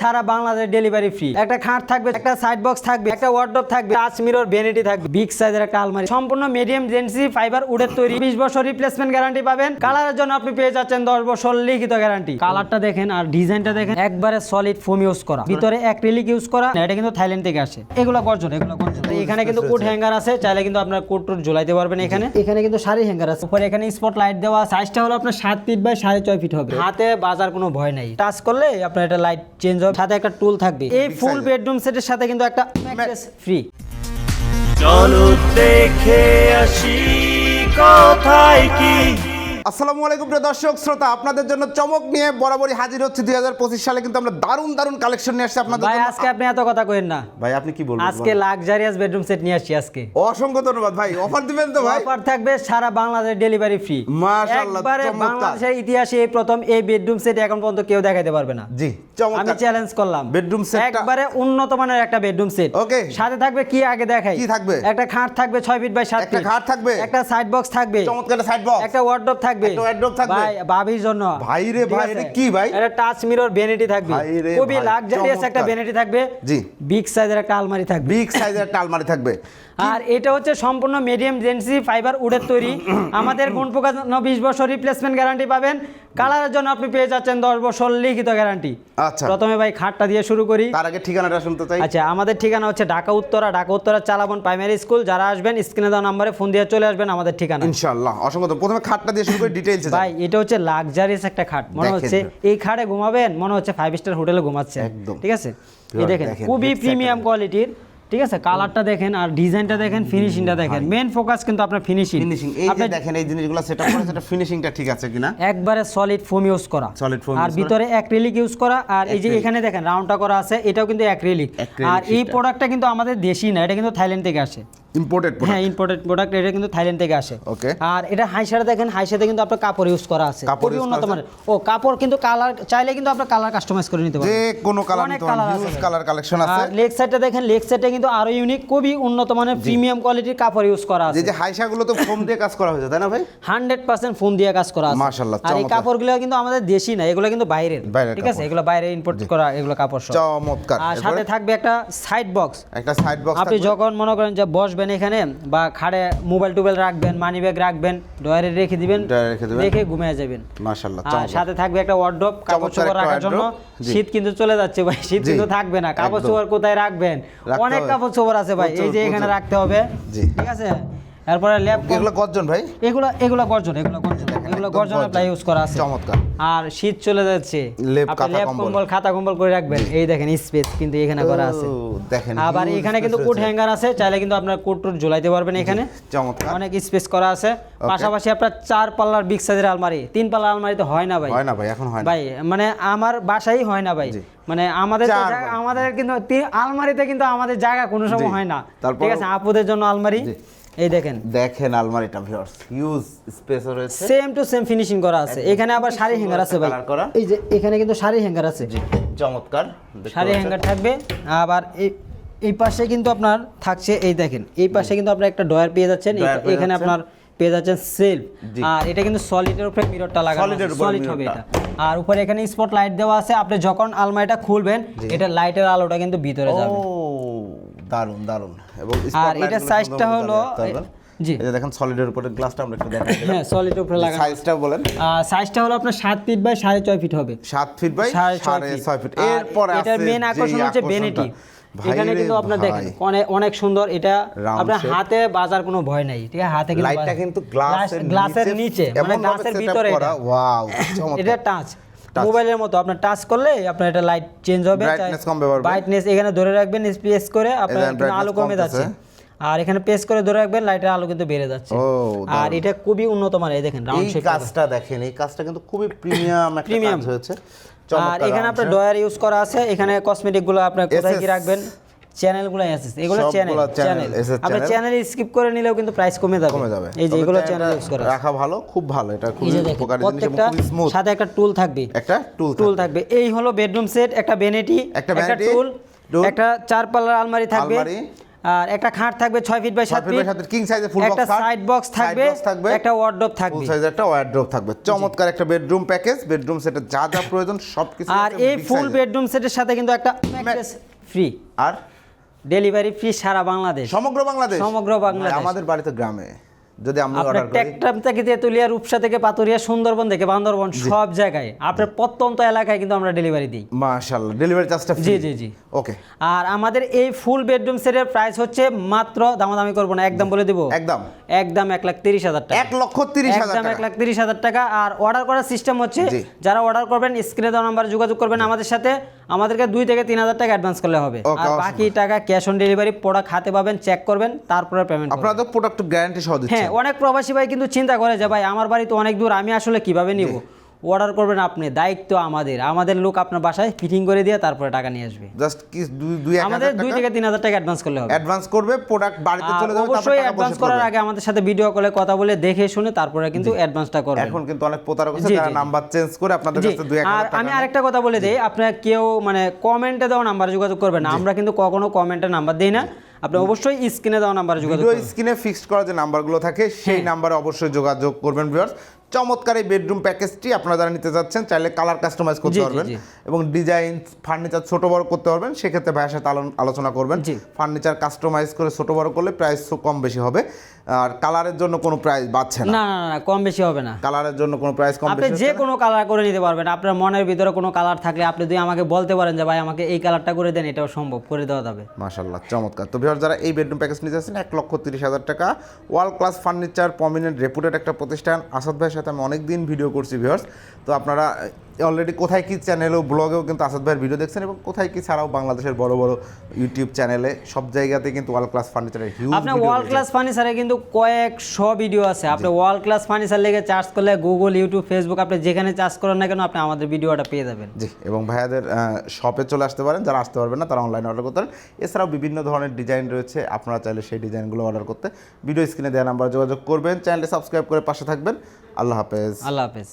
সারা Bangladesh delivery free একটা খাট থাকবে একটা সাইড বক্স থাকবে একটা ওয়ার্ডরোব থাকবে টাচ মিরর ভ্যানিটি থাকবে। বিগ সাইজের একটা আলমারি। সম্পূর্ণ মিডিয়াম জেন্সি ফাইবার উডের তৈরি। 20 বছর রিপ্লেসমেন্ট গ্যারান্টি পাবেন। কালারের জন্য আপনি পেয়ে যাচ্ছেন 10 বছর লিখিত গ্যারান্টি কালারটা দেখেন আর ডিজাইনটা দেখেন একবারে সলিড ফোম ইউজ করা। ভিতরে অ্যাক্রিলিক ইউজ করা। এটা কিন্তু থাইল্যান্ড থেকে আসে। এগুলো গর্জন এগুলো গর্জন। এখানে কিন্তু কোট হ্যাঙ্গার আছে। চাইলে কিন্তু আপনার কোট টোট ঝুলাইতে পারবেন এখানে। এখানে কিন্তু শাড়ি হ্যাঙ্গার আছে। উপরে এখানে স্পট লাইট দেওয়া সাইজটা হলো আপনার সাত ফিট বাই সাড়ে ছয় ফিট হবে। হাতে বাজার কোনো ভয় নাই। টাচ করলে আপনার এটা লাইট চেঞ্জ হবে সাথে একটা টুল থাকবে। এই ফুল বেডরুম সেটের সাথে কিন্তু একটা ম্যাট্রেস ফ্রি চলো দেখে আসি কোথায় কি। আসসালামু আলাইকুম প্রিয় দর্শক শ্রোতা আপনাদের জন্য চমক নিয়ে বরাবরই হাজির হচ্ছে দুই হাজার পঁচিশ সালে কিন্তু আমরা দারুণ দারুণ কালেকশন নিয়ে আসছি আপনাদের ভাই আজকে আপনি এত কথা কইেন না। ভাই আপনি কি বলবেন আজকে লাক্সারিয়াস বেডরুম সেট নিয়ে আসছি আজকে। অসংখ্য ধন্যবাদ ভাই অফার দিবেন তো ভাই। অফার থাকবে সারা বাংলাদেশ ডেলিভারি ফ্রি মাশাআল্লাহ, একবারে বাংলাদেশের ইতিহাসে এই প্রথম এই বেডরুম সেট এখন পর্যন্ত কেউ দেখাতে পারবে না। জি আমি চ্যালেঞ্জ করলাম। Bedroom set টা- একবারে উন্নত মানের একটা বেডরুম সেট Okay. সাথে থাকবে কি আগে দেখাই? কি থাকবে? একটা খাট থাকবে 6 ফিট বাই 7 একটা খাট থাকবে? একটা সাইড বক্স থাকবে। চমৎকার সাইড বক্স একটা ওয়ার্ডরোব থাকবে। একটা ওয়ার্ড্রপ থাকবে? ভাই ভাবির জন্য ভাই রে ভাই, এটা কি ভাই? এটা টাচ মিরর ভ্যানিটি থাকবে খুবই লাক্সারিয়াস একটা। ভ্যানিটি থাকবে জি। বিগ সাইজের একটা আলমারি থাকবে বিগ সাইজের একটা আলমারি থাকবে আর এটা হচ্ছে সম্পূর্ণ মিডিয়াম জেন্সি ফাইবার উডের তৈরি। আমাদের গুণ প্রকাশ বিশ বছর রিপ্লেসমেন্ট গ্যারান্টি পাবেন। কালারের জন্য আপনি পেয়ে যাচ্ছেন দশ বছর লিখিত গ্যারান্টি আচ্ছা। প্রথমে ভাই খাটটা দিয়ে শুরু করি। তার আগে ঠিকানাটা শুনতে চাই। আচ্ছা আমাদের ঠিকানা হচ্ছে ঢাকা উত্তরা। ঢাকা উত্তরা চালাবন প্রাইমারি স্কুল যারা আসবেন স্ক্রিনে দেওয়া নাম্বারে ফোন দিয়ে চলে আসবেন আমাদের ঠিকানা ইনশাআল্লাহ অসংখ্য। প্রথমে খাটটা দিয়ে শুরু করে ডিটেইলসে ভাই এটা হচ্ছে লাক্সারিয়াস একটা খাট। মনে হচ্ছে এই খাটে ঘুমাবেন মনে হচ্ছে ফাইভ স্টার হোটেলে ঘুমাচ্ছেন। একদম। ঠিক আছে? এই দেখেন, খুবই প্রিমিয়াম কোয়ালিটির ঠিক আছে? কালারটা দেখেন আর ডিজাইনটা দেখেন ফিনিশিংটা দেখেন। মেন ফোকাস কিন্তু আপনার ফিনিশিং ফিনিশিং এই যে দেখেন এই জিনিসগুলো সেটআপ করা সেটা ফিনিশিংটা ঠিক আছে কিনা? একবারে সলিড ফোম ইউজ করা। সলিড ফোম আর ভিতরে অ্যাক্রিলিক ইউজ করা। আর এই যে এখানে দেখেন রাউন্ডটা করা আছে এটাও কিন্তু অ্যাক্রিলিক আর এই। প্রোডাক্টটা কিন্তু আমাদের দেশি না এটা কিন্তু থাইল্যান্ড থেকে আসে। ইম্পোর্টেড হ্যাঁ ইম্পোর্টেড প্রোডাক্ট এটা কিন্তু থাইল্যান্ড থেকে আসে। Okay. আর এটা হাইসারে দেখেন হাইসাতে কিন্তু আপনার কাপড় ইউজ করা আছে। কাপড় উন্নত? মানের। ও কাপড় কিন্তু কালার চাইলে কিন্তু আপনার কালার কাস্টমাইজ করে নিতে যে পারবেন কোনো কালার অনেক নিতে পারেন কালার কালেকশন আছে। আর লেগ সাইডটা দেখেন লেগ সাইডে কিন্তু আরও ইউনিক খুবই উন্নত মানের প্রিমিয়াম কোয়ালিটির কাপড় ইউজ করা যে আছে। যে হাইসাগুলো তো ফোম দিয়ে কাজ করা হয়েছে তাই না ভাই? হান্ড্রেড পার্সেন্ট ফোন দিয়ে কাজ করা আছে। মাশাআল্লাহ, আর এই। কাপড়গুলো কিন্তু আমাদের দেশি না এগুলো কিন্তু বাইরের। ঠিক আছে? এগুলো বাইরে ইম্পোর্ট করা এগুলো কাপড় চমৎকার। আর সাথে থাকবে একটা সাইড বক্স একটা সাইড বক্স আপনি যখন মনে করেন যে বসবেন এখানে বা খাড়ে মোবাইল টোবাইল রাখবেন মানি ব্যাগ রাখবেন ডয়ারে রেখে দিবেন রেখে ঘুমিয়ে যাবেন। মাশাআল্লাহ আর সাথে থাকবে একটা ওয়ার্ড্রপ কাপড় চোপড় রাখার জন্য শীত কিন্তু চলে যাচ্ছে ভাই শীত কিন্তু থাকবে না। কাপড়। চোপড় কোথায় রাখবেন? অনেক কাপড় চোপড় আছে ভাই এই যে এখানে রাখতে হবে। ঠিক আছে? এরপরে ল্যাপ এগুলো কতজন ভাই। এগুলো এগুলো গর্জন এগুলো গর্জন। এগুলো গর্জন গর্জন। প্লাই ইউজ করা আছে। চমৎকার। আর শীত চলে যাচ্ছে। আপনি লেপ কম্বল। খাতা কম্বল করে রাখবেন। এই দেখেন স্পেস কিন্তু এখানে করা আছে। দেখেন আবার এখানে কিন্তু কোট হ্যাঙ্গার আছে। চাইলে কিন্তু আপনার কোট টোট ঝুলাইতে পারবেন এখানে। চমৎকার। অনেক স্পেস করা আছে। পাশাপাশি আপনার চার পাল্লার বিগ সাইজের আলমারি। তিন পাল্লার আলমারি তো হয় না ভাই। হয় না ভাই এখন হয় না। ভাই মানে আমার বাসাই হয় না ভাই। মানে আমাদের। আমাদের কিন্তু আলমারিতে কিন্তু আমাদের জায়গা কোনো সময় হয় না। ঠিক আছে আপুদের জন্য আলমারি। এই দেখেন। দেখেন আলমারিটা ভিউয়ার্স হিউজ স্পেস রয়েছে। সেম টু সেম ফিনিশিং করা আছে। এখানে আবার শাড়ি হ্যাঙ্গার আছে ভাই। করা। এই যে এখানে কিন্তু শাড়ি হ্যাঙ্গার আছে। চমৎকার দেখতে শাড়ি হ্যাঙ্গার থাকবে। আবার এই এই পাশে কিন্তু আপনার থাকছে এই দেখেন এই পাশে কিন্তু আপনার একটা ডয়ার পেয়ে যাচ্ছেন। এখানে আপনার পেয়ে যাচ্ছেন সেলফ আর এটা কিন্তু সলিডের উপরে মিররটা লাগানো সলিড হবে এটা। আর উপরে এখানে স্পট লাইট দেওয়া আছে। আপনি যখন আলমারিটা খুলবেন এটা লাইটের আলোটা কিন্তু ভিতরে যাবে। দারুণ দারুণ এবং আর এটা সাইজটা হলো জি। এই যে দেখেন সলিডের উপরে গ্লাসটা আমরা একটু দেখাই হ্যাঁ সলিডের উপরে লাগানো। সাইজটা বলেন। সাইজটা হলো আপনার সাত ফিট বাই সাড়ে ছয় ফিট হবে। সাত ফিট বাই সাড়ে ছয় সাড়ে ফিট। ছয় ফিট আর এটার মেন আকর্ষণ হচ্ছে। এখানে কিন্তু আপনার দেখেন অনেক অনেক সুন্দর। এটা আপনার হাতে বাজার কোনো ভয় নাই ঠিক আছে? হাতে কিন্তু লাইটটা কিন্তু গ্লাসের গ্লাসের নিচে মানে গ্লাসের ভিতরে এটা। ওয়াও এটা টাচ। মোবাইলের মতো আপনার টাচ করলে আপনার এটা লাইট চেঞ্জ হবে ব্রাইটনেস কমবে পারবে। ব্রাইটনেস এখানে ধরে রাখবেন প্রেস করে আপনার আলো কমে যাচ্ছে। আর এখানে প্রেস করে ধরে রাখবেন লাইটের আলো কিন্তু বেড়ে যাচ্ছে। আর এটা খুবই উন্নত মানের এই দেখেন রাউন্ড শেপ কাজটা দেখেন এই কাজটা কিন্তু খুবই প্রিমিয়াম একটা। কাজ হয়েছে। আর এখানে আপনার। ডয়ার ইউজ করা আছে এখানে কসমেটিকগুলো আপনার কোথায় কি রাখবেন? চ্যানেলগুলো আছে এগুলো চ্যানেল চ্যানেল আপনি চ্যানেল স্কিপ করে নিলেও কিন্তু প্রাইস কমে যাবে। কমে যাবে। এই যে এগুলো চ্যানেল ইউজ করা রাখা ভালো খুব ভালো। এটা খুবই উপকারী জিনিস প্রত্যেকটা স্মুথ সাথে একটা টুল থাকবে। একটা টুল টুল থাকবে। এই হলো বেডরুম সেট একটা বেনেটি একটা টুল একটা চার পাল্লার আলমারি থাকবে। আর একটা খাট থাকবে ছয় ফিট বাই সাত ফিট king size এর একটা সাইড বক্স থাকবে থাকবে, একটা ওয়ার্ডরোব থাকবে। ফুল সাইজের একটা ওয়ার্ড্রোব থাকবে। চমৎকার একটা বেডরুম প্যাকেজ বেডরুম সেটের যা যা প্রয়োজন সবকিছু আর এই ফুল বেডরুম সেটের সাথে কিন্তু একটা ম্যাট্রেস ফ্রি আর ডেলিভারি ফ্রি সারা বাংলাদেশ। সমগ্র বাংলাদেশ? সমগ্র বাংলাদেশ। আমাদের বাড়িতে গ্রামে। যদি আমরা অর্ডার করি টেকটাম থেকে তেতুলিয়া রূপসা থেকে পাতুরিয়া সুন্দরবন থেকে বান্দরবন সব জায়গায়। আপনার প্রত্যন্ত এলাকায় কিন্তু আমরা ডেলিভারি দিই। মাশাআল্লাহ ডেলিভারি চার্জটা জি জি জি। ওকে আর আমাদের এই ফুল বেডরুম সেটের প্রাইস হচ্ছে মাত্র দামাদামি করব না একদম বলে দিব। একদম। একদম এক লাখ তিরিশ হাজার টাকা। এক লক্ষ তিরিশ হাজার একদম এক লাখ তিরিশ হাজার টাকা। আর অর্ডার করার সিস্টেম হচ্ছে যারা অর্ডার করবেন স্ক্রিনে দেওয়া নাম্বার যোগাযোগ করবেন আমাদের সাথে। আমাদেরকে দুই থেকে তিন হাজার টাকা অ্যাডভান্স করলে হবে। আর বাকি টাকা ক্যাশ অন ডেলিভারি প্রোডাক্ট হাতে পাবেন চেক করবেন তারপরে পেমেন্ট আপনারা তো প্রোডাক্ট গ্যারান্টি সহ হ্যাঁ অনেক প্রবাসী ভাই কিন্তু চিন্তা করে যে ভাই আমার বাড়ি তো অনেক দূর আমি আসলে কীভাবে নিব? অর্ডার করবেন আপনি দায়িত্ব আমাদের। আমাদের লোক আপনার বাসায় ফিটিং করে দিয়ে তারপরে টাকা নিয়ে আসবে। জাস্ট কি দুই দুই আমাদের দুই থেকে তিন হাজার টাকা অ্যাডভান্স করলে হবে। অ্যাডভান্স করবে প্রোডাক্ট বাড়িতে চলে যাবে তারপর অবশ্যই অ্যাডভান্স করার আগে আমাদের সাথে ভিডিও কলে কথা বলে দেখে শুনে তারপরে কিন্তু অ্যাডভান্সটা করবেন। এখন কিন্তু অনেক প্রতারক আছে যারা। নাম্বার চেঞ্জ করে আপনাদের কাছে দুই আর আমি আরেকটা কথা বলে দিই আপনারা কেউ মানে কমেন্টে দেওয়া নাম্বার যোগাযোগ করবেন না। আমরা কিন্তু কখনো কমেন্টে নাম্বার দেই না। আপনি অবশ্যই স্ক্রিনে দেওয়া নাম্বার যোগাযোগ ভিডিও স্ক্রিনে ফিক্সড করা যে নাম্বারগুলো থাকে সেই হ্যাঁ। নাম্বারে অবশ্যই যোগাযোগ করবেন ভিউয়ার্স চমৎকার এই বেডরুম প্যাকেজটি আপনারা যারা নিতে যাচ্ছেন চাইলে কালার কাস্টমাইজ করতে পারবেন এবং ডিজাইন ফার্নিচার ছোট বড় করতে পারবেন সেক্ষেত্রে ভাইয়ের সাথে আলোচনা করবেন। জি। ফার্নিচার কাস্টমাইজ করে ছোট বড় করলে প্রাইস কম বেশি হবে। আর কালারের জন্য কোনো প্রাইস বাড়ছে না। না না কম বেশি হবে না। কালারের জন্য কোনো প্রাইস কম আপনি যে কোনো কালার করে নিতে পারবেন। আপনার মনের ভিতরে কোনো কালার থাকলে আপনি যদি আমাকে বলতে পারেন যে ভাই আমাকে এই কালারটা করে দেন এটাও সম্ভব করে দেওয়া যাবে। মাশাল্লাহ চমৎকার। তো ভিউয়ার যারা এই বেডরুম প্যাকেজ নিতে যাচ্ছেন এক লক্ষ তিরিশ হাজার টাকা world class furniture prominent reputed একটা প্রতিষ্ঠান আসাদ ভাইয়ের সাথে আমি অনেক দিন ভিডিও করছি ভিউয়ার্স তো আপনারা অলরেডি কোথায় কি চ্যানেলেও ব্লগেও কিন্তু আসাদ ভাইয়ের ভিডিও দেখছেন এবং কোথায় কি ছাড়াও বাংলাদেশের বড় বড় ইউটিউব চ্যানেলে সব জায়গাতে কিন্তু ওয়ার্ল্ড ক্লাস ফার্নিচারের হিউজ আপনার ওয়ার্ল্ড ক্লাস ফার্নিচারে কিন্তু কয়েক কয়েকশো ভিডিও আছে। আপনি ওয়ার্ল্ড ক্লাস ফার্নিচার লেগে চার্জ করলে গুগল ইউটিউব ফেসবুক আপনি যেখানে চার্জ করেন না কেন আপনি আমাদের ভিডিওটা পেয়ে যাবেন। জি এবং ভাইয়াদের শপে চলে আসতে পারেন যারা আসতে পারবেন না তারা অনলাইনে অর্ডার করতে পারেন। এছাড়াও বিভিন্ন ধরনের ডিজাইন রয়েছে আপনারা চাইলে সেই ডিজাইনগুলো অর্ডার করতে। ভিডিও স্ক্রিনে দেওয়া নাম্বার যোগাযোগ করবেন চ্যানেলটি সাবস্ক্রাইব করে পাশে থাকবেন। আল্লাহ হাফেজ। আল্লাহ হাফেজ।